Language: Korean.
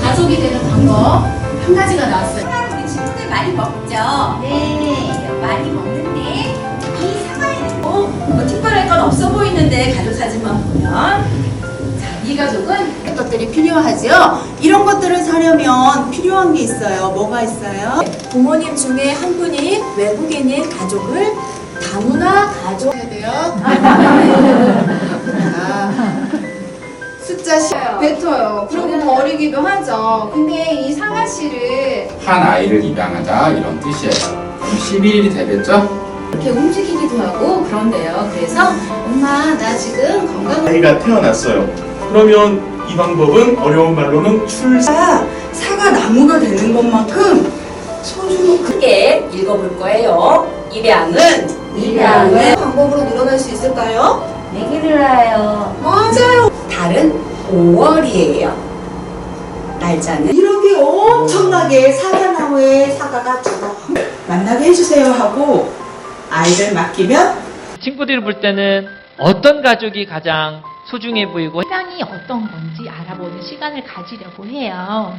가족이 되는 방법 한 가지가 나왔어요. 사과를 우리 친구들 많이 먹죠? 네, 많이 먹는데 이 사과에는 뭐, 뭐 특별할 건 없어 보이는데 가족 사진만 보면 이 가족은 것들이 필요하죠. 이런 것들을 사려면 필요한 게 있어요. 뭐가 있어요? 부모님 중에 한 분이 외국인인 가족을 다문화 가족 해야 돼요. 10 뱉어요. 그리고 버리기도 하죠. 근데 이 상아씨를 한 아이를 입양하다 이런 뜻이에요. 11일이 되겠죠? 이렇게 움직이기도 하고 그런데요. 그래서 엄마 나 지금 건강 아이가 태어났어요. 그러면 이 방법은 어려운 말로는 출산. 사과 나무가 되는 것만큼 소중한 크게 읽어볼 거예요. 입양은 입양을 방법으로 늘어날 수 있을까요? 내기를 하여 맞아요. 달은 5월이에요. 날짜는 이렇게 엄청나게 사과나무에 사과가 죽어 만나게 해주세요 하고 아이를 맡기면 친구들이 볼 때는 어떤 가족이 가장 소중해 보이고 세상이 어떤 건지 알아보는 시간을 가지려고 해요.